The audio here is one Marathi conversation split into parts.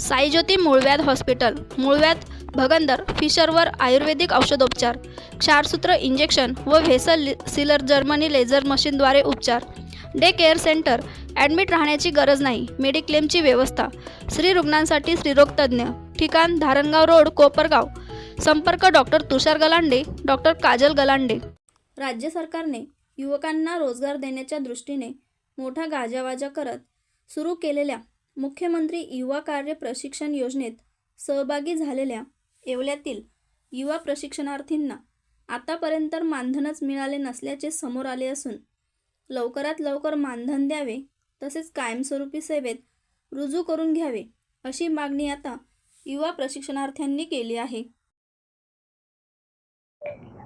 साईज्योती मूळव्याध हॉस्पिटल मूळव्याध भगंदर फिशरवर आयुर्वेदिक औषधोपचार क्षारसूत्र इंजेक्शन व व्हेसल सिलर जर्मनी लेझर मशीनद्वारे उपचार. डे केअर सेंटर ॲडमिट राहण्याची गरज नाही मेडिक्लेमची व्यवस्था. स्त्री रुग्णांसाठी स्त्रीरोगतज्ज्ञ ठिकाण धारणगाव रोड कोपरगाव. संपर्क डॉक्टर तुषार गलांडे डॉक्टर काजल गलांडे. राज्य सरकारने युवकांना रोजगार देण्याच्या दृष्टीने मोठा गाजावाजा करत सुरू केलेल्या मुख्यमंत्री युवा कार्य प्रशिक्षण योजनेत सहभागी झालेल्या येवल्यातील युवा प्रशिक्षणार्थींना आतापर्यंत मानधनच मिळाले नसल्याचे समोर आले असून लवकरात लवकर मानधन द्यावे तसेच कायमस्वरूपी सेवेत रुजू करून घ्यावे अशी मागणी आता युवा प्रशिक्षणार्थ्यांनी केली आहे.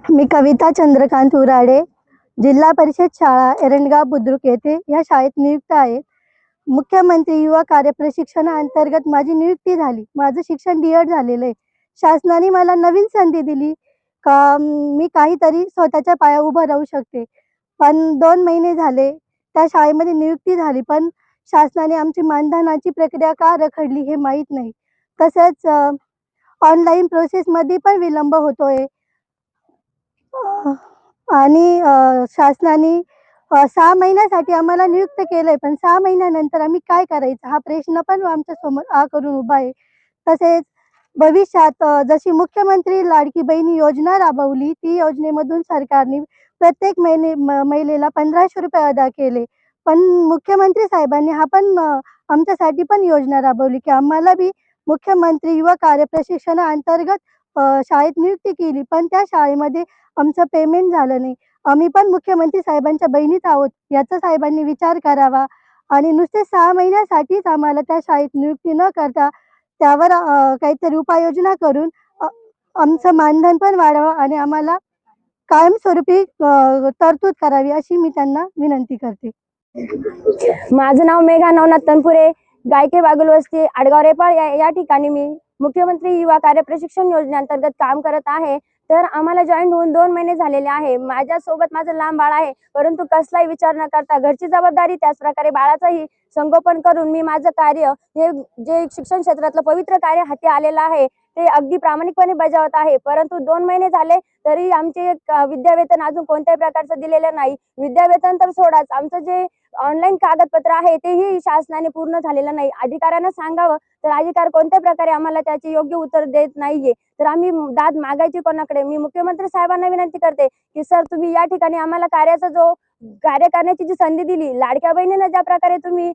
मी कविता चंद्रकांत उराडे जिल्हा परिषद शाळा एरंडगाव बुद्रुक येथे या शाळेत नियुक्त आहे. मुख्यमंत्री युवा कार्य प्रशिक्षणाअंतर्गत माझी नियुक्ती झाली. माझं शिक्षण डी एड झालेलं आहे. शासनाने मला नवीन संधी दिली का मी काहीतरी स्वतःच्या पाया उभं राहू शकते. पण दोन महिने झाले त्या शाळेमध्ये नियुक्ती झाली पण शासनाने आमची मानधनाची प्रक्रिया का रखडली हे माहीत नाही. तसंच ऑनलाईन प्रोसेसमध्ये पण विलंब होतोय. आणि शासनाने सहा महिन्यासाठी आम्हाला नियुक्त केलंय पण सहा महिन्यानंतर आम्ही काय करायचं? हा प्रश्न पण आमच्यासमोर आ करून उभा आहे. तसेच भविष्यात जशी मुख्यमंत्री लाडकी बहिणी योजना राबवली ती योजनेमधून सरकारने प्रत्येक महिने म- महिलेला पंधराशे रुपये अदा केले. पण मुख्यमंत्री साहेबांनी हा पण आमच्यासाठी पण योजना राबवली की आम्हाला बी मुख्यमंत्री युवा कार्य प्रशिक्षणाअंतर्गत अंतर्गत शाळेत नियुक्ती केली पण त्या शाळेमध्ये आमचं पेमेंट झालं नाही. आम्ही पण मुख्यमंत्री साहेबांच्या बहिणीच आहोत याचा साहेबांनी विचार करावा. आणि नुसते सहा महिन्यासाठीच आम्हाला त्या शाळेत नियुक्ती न करता त्यावर काहीतरी उपाययोजना करून आमचं मानधन पण वाढावं आणि आम्हाला कायमस्वरूपी तरतूद करावी अशी मी त्यांना विनंती करते. माझं नाव मेघा नवनाथ तनपुरे गायके बागुल वस्ती आडगाव रेपाळ या, या ठिकाणी मी मुख्यमंत्री युवा कार्य प्रशिक्षण योजनेअंतर्गत काम करत आहे. तर आम्हाला जॉईन होऊन दोन महिने झालेले आहे. माझ्यासोबत माझं लांब बाळ आहे परंतु कसलाही विचार न करता घरची जबाबदारी त्याच प्रकारे बाळाचंही संगोपन करून मी माझं कार्य हे जे शिक्षण क्षेत्रातलं पवित्र कार्य हाती आलेलं आहे ते अगदी प्रामाणिकपणे बजावत आहे. परंतु दोन महिने झाले तरी आमचे विद्यावेतन अजून कोणत्याही प्रकारचं दिलेलं नाही. विद्यावेतन तर सोडाच. आमचं जे ऑनलाईन कागदपत्र आहे तेही शासनाने पूर्ण झालेलं नाही. अधिकाऱ्यांना सांगावं तर अधिकार कोणत्या प्रकारे आम्हाला त्याचे योग्य उत्तर देत नाहीये. तर आम्ही दाद मागायची कोणाकडे? मी मुख्यमंत्री साहेबांना विनंती करते की सर तुम्ही या ठिकाणी आम्हाला कार्याचा जो कार्य करण्याची जी संधी दिली लाडक्या बहिणींना ज्या प्रकारे तुम्ही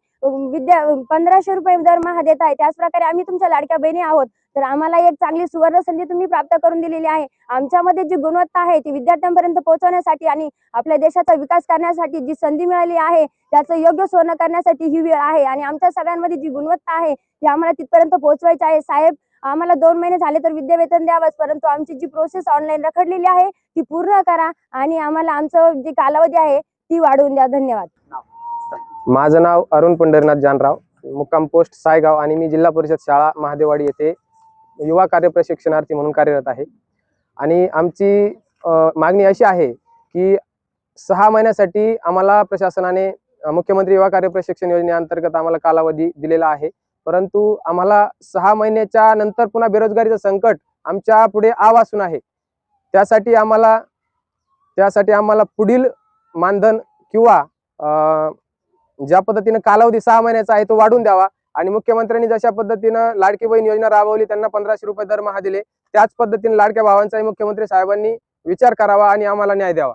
विद्या पंधराशे रुपये दरमहा देत आहे त्याच प्रकारे आम्ही तुमच्या लाडक्या बहिणी आहोत. तर आम्हाला एक चांगली सुवर्ण संधी तुम्ही प्राप्त करून दिलेली आहे. आमच्यामध्ये जी गुणवत्ता आहे ती विद्यार्थ्यांपर्यंत पोहोचवण्यासाठी आणि आपल्या देशाचा विकास करण्यासाठी जी संधी मिळाली आहे त्याचं योग्य सोनं करण्यासाठी ही वेळ आहे. आणि आमच्या सगळ्यांमध्ये जी गुणवत्ता आहे ती आम्हाला तिथपर्यंत पोहोचवायची आहे. साहेब आम्हाला दोन महिने झाले तर विद्यावेतन द्यावंच परंतु आमची जी प्रोसेस ऑनलाईन रखडलेली आहे ती पूर्ण करा आणि आम्हाला आमचं जी कालावधी आहे ती वाढवून द्या. धन्यवाद. माझं नाव अरुण पंढरीनाथ जानराव. मुक्काम पोस्ट सायगाव आणि मी जिल्हा परिषद शाळा महादेवाडी येथे युवा कार्य प्रशिक्षणार्थी म्हणून कार्यरत आहे. आणि आमची मागणी अशी आहे की सहा महिन्यासाठी आम्हाला प्रशासनाने मुख्यमंत्री युवा कार्य प्रशिक्षण योजनेअंतर्गत आम्हाला कालावधी दिलेला आहे. परंतु आम्हाला सहा महिन्याच्या नंतर पुन्हा बेरोजगारीचं संकट आमच्या पुढे आवासून आहे. त्यासाठी आम्हाला त्यासाठी आम्हाला पुढील मानधन किंवा ज्या पद्धतीनं कालावधी सहा महिन्याचा आहे तो वाढून द्यावा. आणि मुख्यमंत्र्यांनी जशा पद्धतीनं लाडकी बहीण योजना राबवली त्यांना पंधराशे रुपये दरमहा दिले. त्याच पद्धतीने लाडक्या भावांचाही मुख्यमंत्री साहेबांनी विचार करावा आणि आम्हाला न्याय द्यावा.